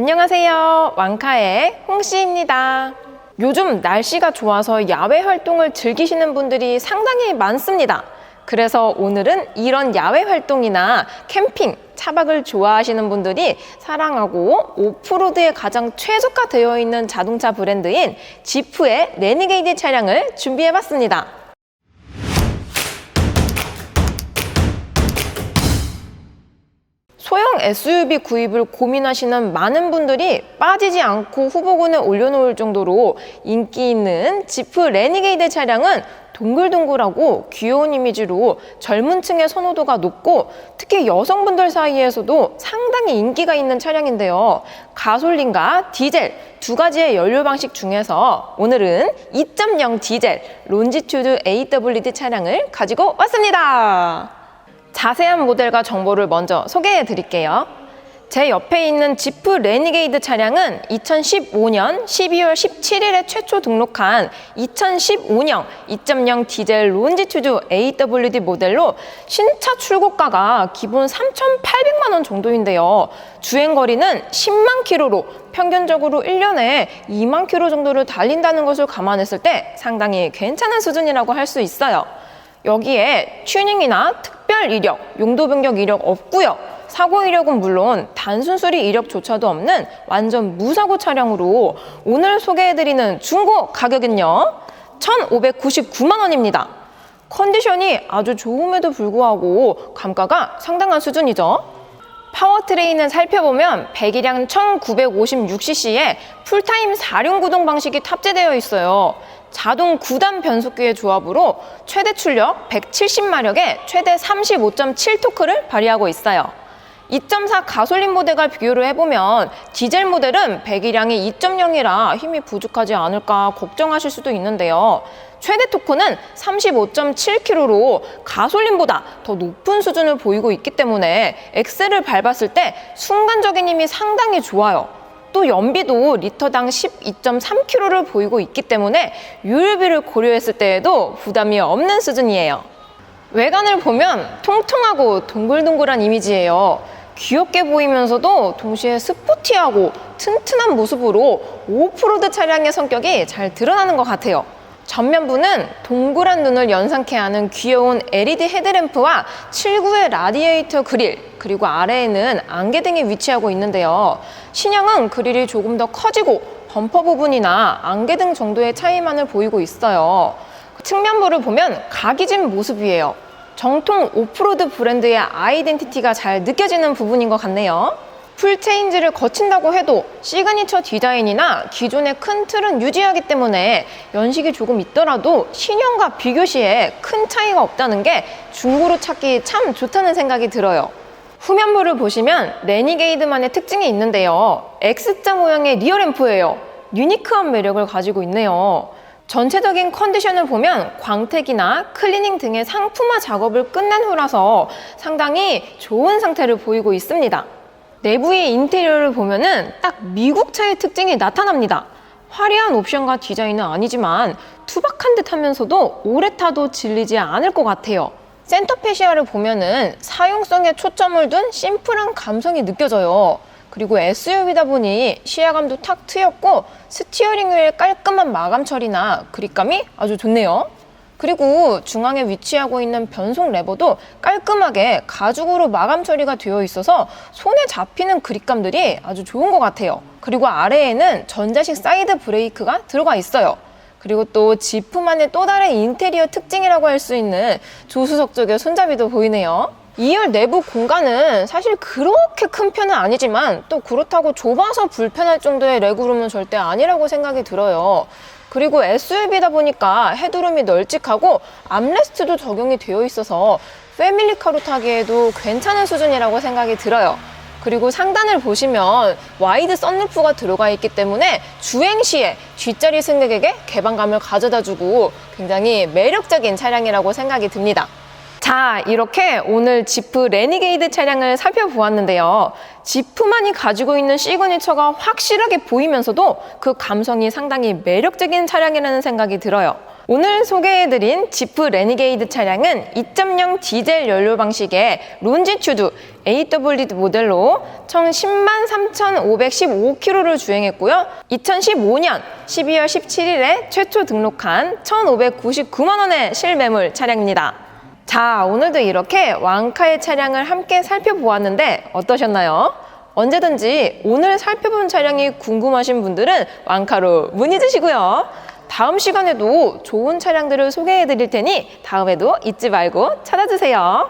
안녕하세요. 왕카의 홍씨입니다. 요즘 날씨가 좋아서 야외 활동을 즐기시는 분들이 상당히 많습니다. 그래서 오늘은 이런 야외 활동이나 캠핑, 차박을 좋아하시는 분들이 사랑하고 오프로드에 가장 최적화되어 있는 자동차 브랜드인 지프의 레니게이드 차량을 준비해봤습니다. SUV 구입을 고민하시는 많은 분들이 빠지지 않고 후보군에 올려놓을 정도로 인기 있는 지프 레니게이드 차량은 동글동글하고 귀여운 이미지로 젊은 층의 선호도가 높고 특히 여성분들 사이에서도 상당히 인기가 있는 차량인데요. 가솔린과 디젤 두 가지의 연료 방식 중에서 오늘은 2.0 디젤 론지튜드 AWD 차량을 가지고 왔습니다. 자세한 모델과 정보를 먼저 소개해 드릴게요. 제 옆에 있는 지프 레니게이드 차량은 2015년 12월 17일에 최초 등록한 2015년 2.0 디젤 론지튜드 AWD 모델로 신차 출고가가 기본 3,800만 원 정도인데요. 주행 거리는 10만 킬로로 평균적으로 1년에 2만 킬로 정도를 달린다는 것을 감안했을 때 상당히 괜찮은 수준이라고 할 수 있어요. 여기에 튜닝이나 특별 이력, 용도 변경 이력 없고요. 사고 이력은 물론 단순 수리 이력조차도 없는 완전 무사고 차량으로 오늘 소개해드리는 중고 가격은요. 1,599만 원입니다. 컨디션이 아주 좋음에도 불구하고 감가가 상당한 수준이죠. 파워트레인을 살펴보면 배기량 1956cc에 풀타임 4륜 구동 방식이 탑재되어 있어요. 자동 9단 변속기의 조합으로 최대 출력 170마력에 최대 35.7토크를 발휘하고 있어요. 2.4 가솔린 모델과 비교를 해보면 디젤 모델은 배기량이 2.0이라 힘이 부족하지 않을까 걱정하실 수도 있는데요. 최대 토크는 35.7kg로 가솔린보다 더 높은 수준을 보이고 있기 때문에 엑셀을 밟았을 때 순간적인 힘이 상당히 좋아요. 또 연비도 리터당 12.3km를 보이고 있기 때문에 유류비를 고려했을 때에도 부담이 없는 수준이에요. 외관을 보면 통통하고 동글동글한 이미지예요. 귀엽게 보이면서도 동시에 스포티하고 튼튼한 모습으로 오프로드 차량의 성격이 잘 드러나는 것 같아요. 전면부는 동그란 눈을 연상케 하는 귀여운 LED 헤드램프와 7구의 라디에이터 그릴, 그리고 아래에는 안개등이 위치하고 있는데요. 신형은 그릴이 조금 더 커지고 범퍼 부분이나 안개등 정도의 차이만을 보이고 있어요. 측면부를 보면 각이 진 모습이에요. 정통 오프로드 브랜드의 아이덴티티가 잘 느껴지는 부분인 것 같네요. 풀 체인지를 거친다고 해도 시그니처 디자인이나 기존의 큰 틀은 유지하기 때문에 연식이 조금 있더라도 신형과 비교 시에 큰 차이가 없다는 게 중고로 찾기 참 좋다는 생각이 들어요. 후면부를 보시면 레니게이드만의 특징이 있는데요. X자 모양의 리어 램프예요. 유니크한 매력을 가지고 있네요. 전체적인 컨디션을 보면 광택이나 클리닝 등의 상품화 작업을 끝낸 후라서 상당히 좋은 상태를 보이고 있습니다. 내부의 인테리어를 보면은 딱 미국 차의 특징이 나타납니다. 화려한 옵션과 디자인은 아니지만 투박한 듯 하면서도 오래 타도 질리지 않을 것 같아요. 센터 페시아를 보면은 사용성에 초점을 둔 심플한 감성이 느껴져요. 그리고 SUV다 보니 시야감도 탁 트였고 스티어링 휠 깔끔한 마감 처리나 그립감이 아주 좋네요. 그리고 중앙에 위치하고 있는 변속 레버도 깔끔하게 가죽으로 마감 처리가 되어 있어서 손에 잡히는 그립감들이 아주 좋은 것 같아요. 그리고 아래에는 전자식 사이드 브레이크가 들어가 있어요. 그리고 또 지프만의 또 다른 인테리어 특징이라고 할 수 있는 조수석 쪽에 손잡이도 보이네요. 2열 내부 공간은 사실 그렇게 큰 편은 아니지만 또 그렇다고 좁아서 불편할 정도의 레그룸은 절대 아니라고 생각이 들어요. 그리고 SUV다 보니까 헤드룸이 널찍하고 암레스트도 적용이 되어 있어서 패밀리카로 타기에도 괜찮은 수준이라고 생각이 들어요. 그리고 상단을 보시면 와이드 썬루프가 들어가 있기 때문에 주행 시에 뒷자리 승객에게 개방감을 가져다 주고 굉장히 매력적인 차량이라고 생각이 듭니다. 자, 이렇게 오늘 지프 레니게이드 차량을 살펴보았는데요. 지프만이 가지고 있는 시그니처가 확실하게 보이면서도 그 감성이 상당히 매력적인 차량이라는 생각이 들어요. 오늘 소개해드린 지프 레니게이드 차량은 2.0 디젤 연료 방식의 론지튜드 AWD 모델로 총 10만 3,515km를 주행했고요. 2015년 12월 17일에 최초 등록한 1,599만 원의 실매물 차량입니다. 자, 오늘도 이렇게 왕카의 차량을 함께 살펴보았는데 어떠셨나요? 언제든지 오늘 살펴본 차량이 궁금하신 분들은 왕카로 문의 주시고요. 다음 시간에도 좋은 차량들을 소개해 드릴 테니 다음에도 잊지 말고 찾아주세요.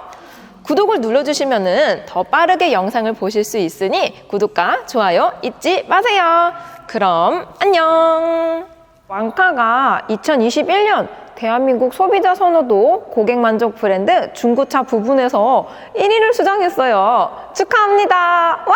구독을 눌러주시면 더 빠르게 영상을 보실 수 있으니 구독과 좋아요 잊지 마세요. 그럼 안녕! 왕카가 2021년 대한민국 소비자 선호도 고객 만족 브랜드 중고차 부분에서 1위를 수상했어요. 축하합니다. 와!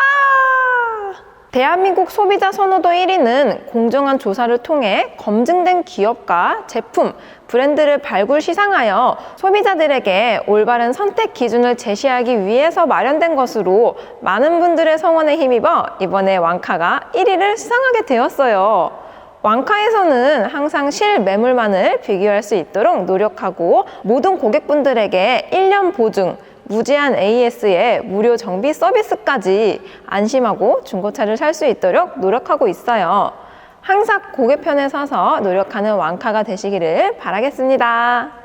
대한민국 소비자 선호도 1위는 공정한 조사를 통해 검증된 기업과 제품, 브랜드를 발굴 시상하여 소비자들에게 올바른 선택 기준을 제시하기 위해서 마련된 것으로 많은 분들의 성원에 힘입어 이번에 왕카가 1위를 수상하게 되었어요. 왕카에서는 항상 실매물만을 비교할 수 있도록 노력하고 모든 고객분들에게 1년 보증, 무제한 AS의 무료 정비 서비스까지 안심하고 중고차를 살 수 있도록 노력하고 있어요. 항상 고객 편에 서서 노력하는 왕카가 되시기를 바라겠습니다.